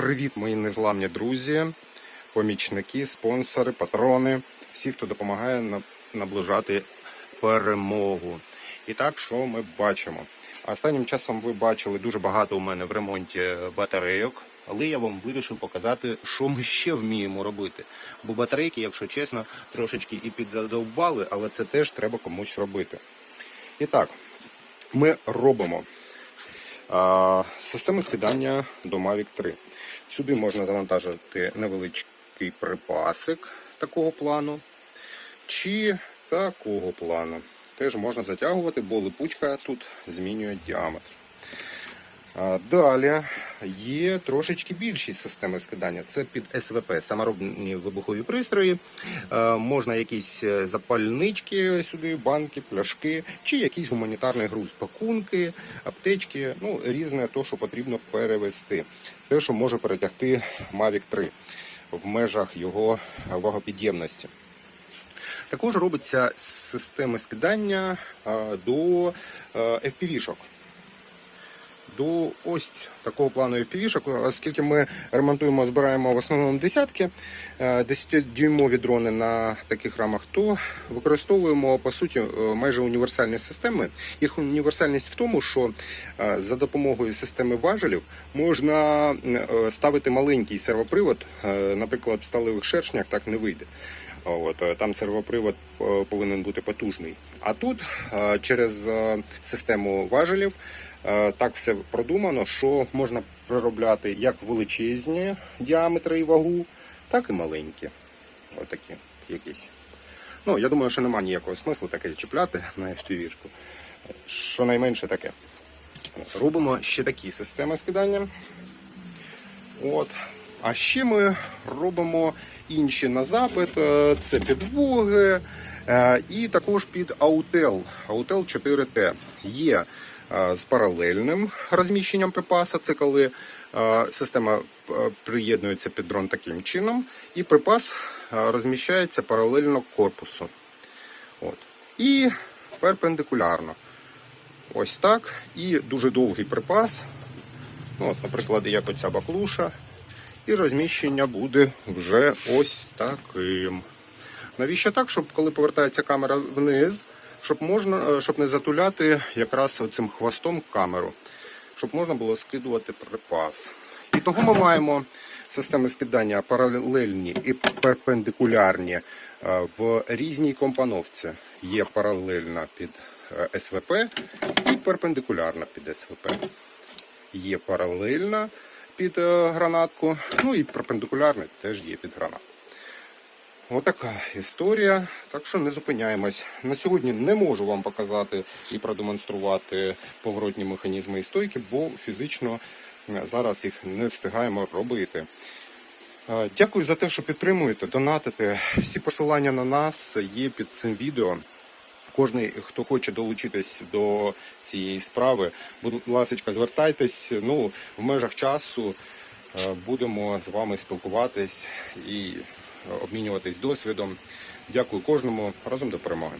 Привіт, мої незламні друзі, помічники, спонсори, патрони, всі, хто допомагає наближати перемогу. І так, що ми бачимо? Останнім часом ви бачили дуже багато у мене в ремонті батарейок, але я вам вирішив показати, що ми ще вміємо робити. Бо батарейки, якщо чесно, трошечки і підзадовбали, але це теж треба комусь робити. І так, ми робимо системи скидання до Mavic 3. Сюди можна завантажити невеличкий припасик такого плану, чи такого плану. Теж можна затягувати, бо липучка тут змінює діаметр. Далі є трошечки більші системи скидання. Це під СВП, саморобні вибухові пристрої. Е, Можна якісь е, запальнички сюди, банки, пляшки, чи якийсь гуманітарний груз, пакунки, аптечки, ну різне то, що потрібно перевести. Те, що може перетягти Mavic 3 в межах його вагопідємності. Також робиться системи скидання е, до FPV-шок. До ось такого плану FPV-шок, оскільки ми ремонтуємо, збираємо в основному десятки, е, 10-дюймові дрони на таких рамах, то використовуємо по суті е, майже універсальні системи. Їх універсальність в тому, що е, за допомогою системи важелів можна е, ставити маленький сервопривод, е, наприклад, в сталевих шершнях так не вийде. От, е, там сервопривод е, повинен бути потужний. А тут е, через систему важелів так все продумано, що можна проробляти як величезні діаметри і вагу, так і маленькі. Отакі якісь. Ну, я думаю, що немає ніякого смислу таке чіпляти на FTV-шку. Щонайменше таке. Робимо ще такі системи скидання. От. А ще ми робимо інші на запит. Е, Це підвоги е, і також під Autel. Autel 4T. Є е, з паралельним розміщенням припаса. Це коли система приєднується під дрон таким чином, і припас розміщається паралельно корпусу. От. І перпендикулярно. Ось так. І дуже довгий припас. Ну, от, наприклад, як оця баклуша. І розміщення буде вже ось таким. Навіщо так? Щоб коли повертається камера вниз, щоб можна, е, щоб не затуляти якраз цим хвостом камеру, щоб можна було скидувати припас. І того ми маємо системи скидання паралельні і перпендикулярні е, в різній компоновці. Є паралельна під е, СВП і перпендикулярна під СВП. Є паралельна під е, гранатку, ну і перпендикулярна теж є під гранатку. Отака історія. Так що не зупиняємось. На сьогодні не можу вам показати і продемонструвати поворотні механізми і стойки, бо фізично е, зараз їх не встигаємо робити. Е, Дякую за те, що підтримуєте, донатите. Всі посилання на нас є під цим відео. Кожний, хто хоче долучитись до цієї справи, будь ласка, звертайтесь. Ну, в межах часу е, будемо з вами спілкуватись і е, обмінюватись досвідом. Дякую кожному. Разом до перемоги.